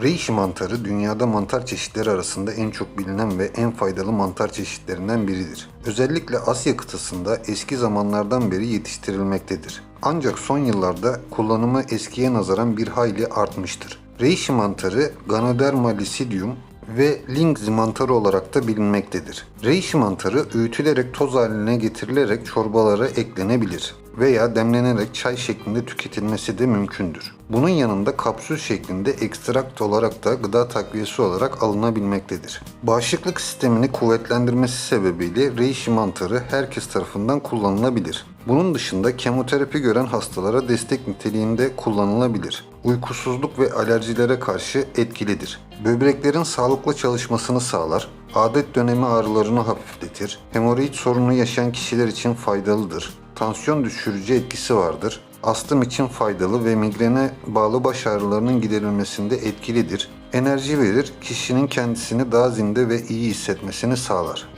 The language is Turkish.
Reishi mantarı dünyada mantar çeşitleri arasında en çok bilinen ve en faydalı mantar çeşitlerinden biridir. Özellikle Asya kıtasında eski zamanlardan beri yetiştirilmektedir. Ancak son yıllarda kullanımı eskiye nazaran bir hayli artmıştır. Reishi mantarı Ganoderma licidium ve Lingzi mantarı olarak da bilinmektedir. Reishi mantarı öğütülerek toz haline getirilerek çorbalara eklenebilir veya demlenerek çay şeklinde tüketilmesi de mümkündür. Bunun yanında kapsül şeklinde ekstrakt olarak da gıda takviyesi olarak alınabilmektedir. Bağışıklık sistemini kuvvetlendirmesi sebebiyle reishi mantarı herkes tarafından kullanılabilir. Bunun dışında kemoterapi gören hastalara destek niteliğinde kullanılabilir. Uykusuzluk ve alerjilere karşı etkilidir. Böbreklerin sağlıklı çalışmasını sağlar, adet dönemi ağrılarını hafifletir, hemoroid sorunu yaşayan kişiler için faydalıdır, tansiyon düşürücü etkisi vardır, astım için faydalı ve migrene bağlı baş ağrılarının giderilmesinde etkilidir, enerji verir, kişinin kendisini daha zinde ve iyi hissetmesini sağlar.